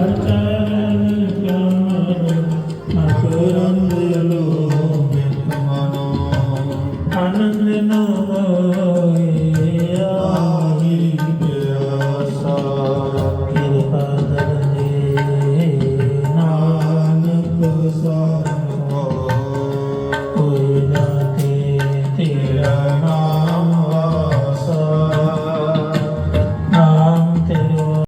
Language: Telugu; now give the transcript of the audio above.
I don't know.